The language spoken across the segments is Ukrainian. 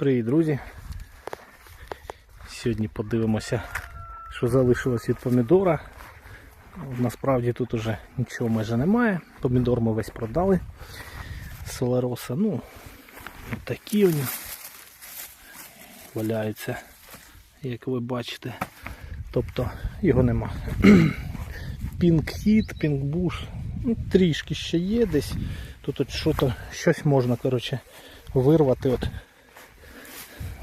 Привіт, друзі! Сьогодні подивимося, що залишилось від помідора. Насправді тут уже нічого майже немає. Помідор ми весь продали. Солароса, ну, такі вони валяються, як ви бачите. Тобто його нема. Пінк-хіт, пінк-буш, ну, трішки ще є десь. Тут от щось можна коротше, вирвати. От.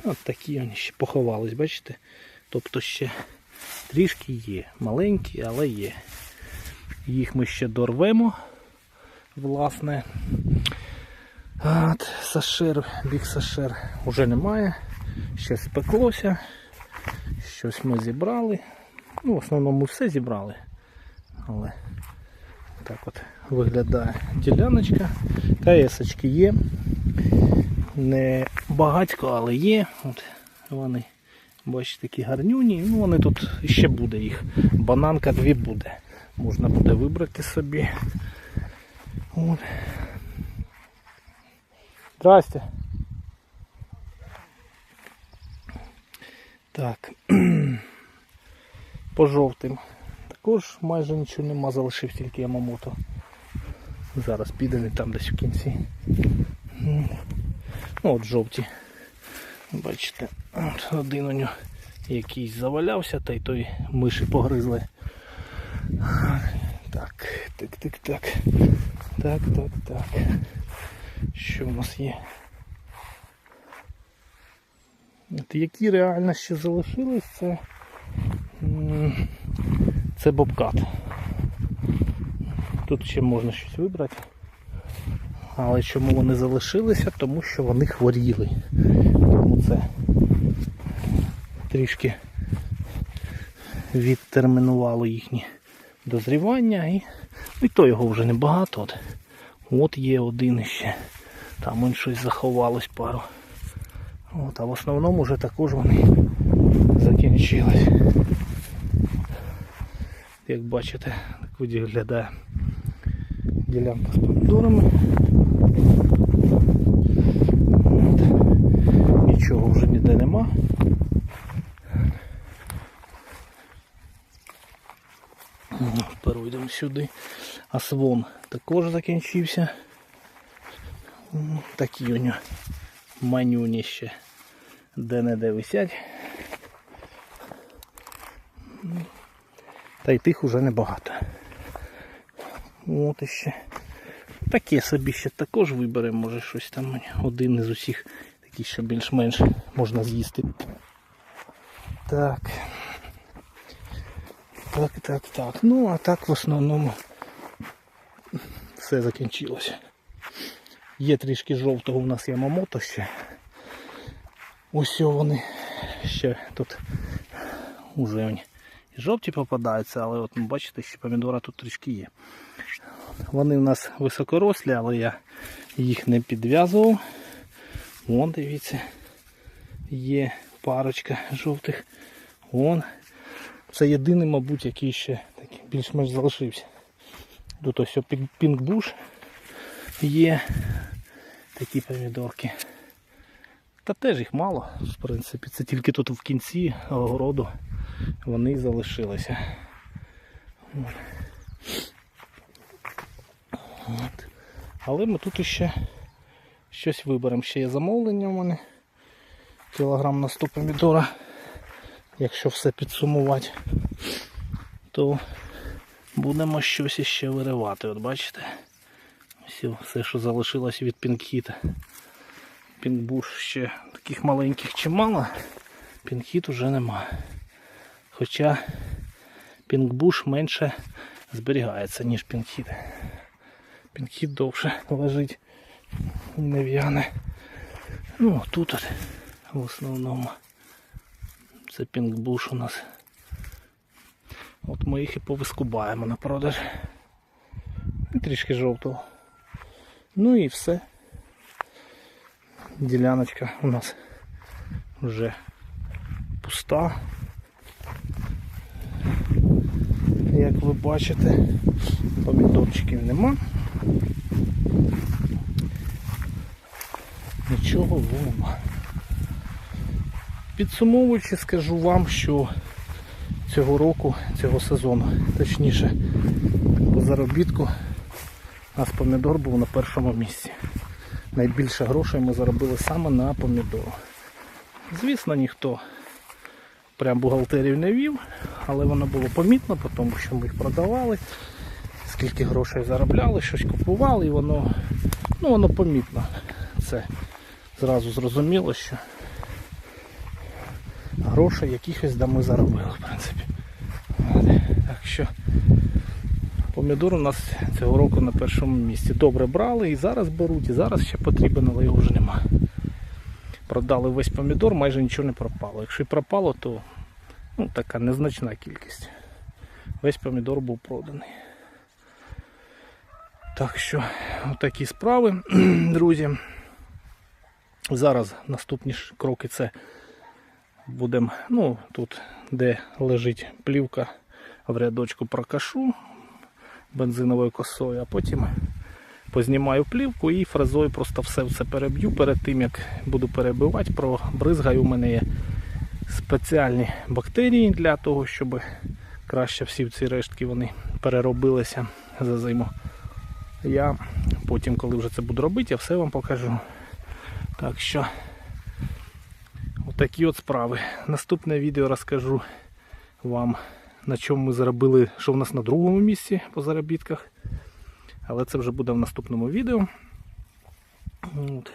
От такі вони ще поховались, бачите? Тобто ще трішки є. Маленькі, але є. Їх ми ще дорвемо, власне. От, сашер, біг сашер вже немає. Щось спеклося. Щось ми зібрали. Ну, в основному все зібрали. Але так от виглядає діляночка. КСочки є. Не багатько, але є. От вони, бачите, такі гарнюні. Ну, вони тут ще буде їх. Бананка дві буде. Можна буде вибрати собі. От. Здрасте. Так. По жовтим. Також майже нічого нема, залишив тільки Ямамото. Зараз піде не там десь в кінці. От жовті. Бачите, от один у нього якийсь завалявся, та й той миші погризли. Так, так, так, так. Так, так, так. Що в нас є? От які реально ще залишились, це, це бобкат. Тут ще можна щось вибрати. Але чому вони залишилися? Тому що вони хворіли. Тому це трішки відтермінувало їхнє дозрівання і, і то його вже небагато. От, от є один іще. Там он щось заховалось пару. От, а в основному вже також вони закінчились. Як бачите, так виглядає ділянка з помідорами. Нічого вже ніде нема. Ну, Перейдемо сюди. Асвон також закінчився. Такі у нього манюні ще де-не-де висять. Та й тих уже небагато. От іще. Таке собі ще також виберемо, може щось там один із усіх, такий, що більш-менш можна з'їсти. Так. Так, так, так. Ну, а так в основному все закінчилося. Є трішки жовтого у нас Ямамото ще. Ось вони ще тут уже вони і жовті попадаються, але от ну, бачите, ще помідора тут трішки є. Вони у нас високорослі, але я їх не підв'язував. Вон, дивіться, є парочка жовтих. Вон. Це єдиний, мабуть, який ще більш-менш залишився. Тут ось пінкбуш є такі помідорки. Та теж їх мало, в принципі, це тільки тут в кінці огороду вони залишилися. От. Але ми тут ще щось виберемо. Ще є замовлення у мене. Кілограм на 100 помідора. Якщо все підсумувати, то будемо щось іще виривати. От бачите? Все, все що залишилось від пінкхіта. Пінкбуш ще таких маленьких чимало, пінкхіт уже нема. Хоча пінкбуш менше зберігається, ніж пінкхіт. Пінкхіт довше лежить не в'яне. Ну, тут от, в основному це пінкбуш у нас. От ми їх і повискубаємо на продаж. І трішки жовтого. Ну і все. Діляночка у нас вже пуста. Як ви бачите, помідорчиків нема. Нічого нема. Підсумовуючи, скажу вам, що цього року, цього сезону, точніше, по заробітку, у нас помідор був на першому місці. Найбільше грошей ми заробили саме на помідору. Звісно, ніхто прям бухгалтерів не вів, але воно було помітно, тому що ми їх продавали, скільки грошей заробляли, щось купували, і воно, ну, воно помітно. Це зразу зрозуміло, що грошей якихось да ми заробили, в принципі. Так що помідор у нас цього року на першому місці. Добре брали і зараз беруть, і зараз ще потрібен, але його вже немає. Продали весь помідор, майже нічого не пропало. Якщо і пропало, то ну, така незначна кількість. Весь помідор був проданий. Так що, такі справи, друзі. Зараз наступні кроки це будемо, ну, тут, де лежить плівка в рядочку прокашу бензиновою косою, а потім познімаю плівку і фрезою просто все це переб'ю перед тим, як буду перебивати, пробризгаю. У мене є спеціальні бактерії для того, щоб краще всі ці рештки вони переробилися за зиму. Я потім, коли вже це буду робити, я все вам покажу. Так що отакі от справи. Наступне відео розкажу вам, на чому ми заробили, що в нас на другому місці по заробітках. Але це вже буде в наступному відео. От.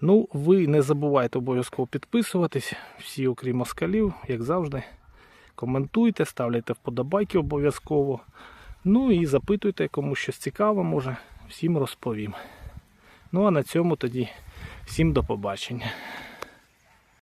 Ну, ви не забувайте обов'язково підписуватись, всі, окрім москалів, як завжди. Коментуйте, ставляйте вподобайки обов'язково. Ну і запитуйте, кому щось цікаве, може, всім розповім. Ну а на цьому тоді всім до побачення.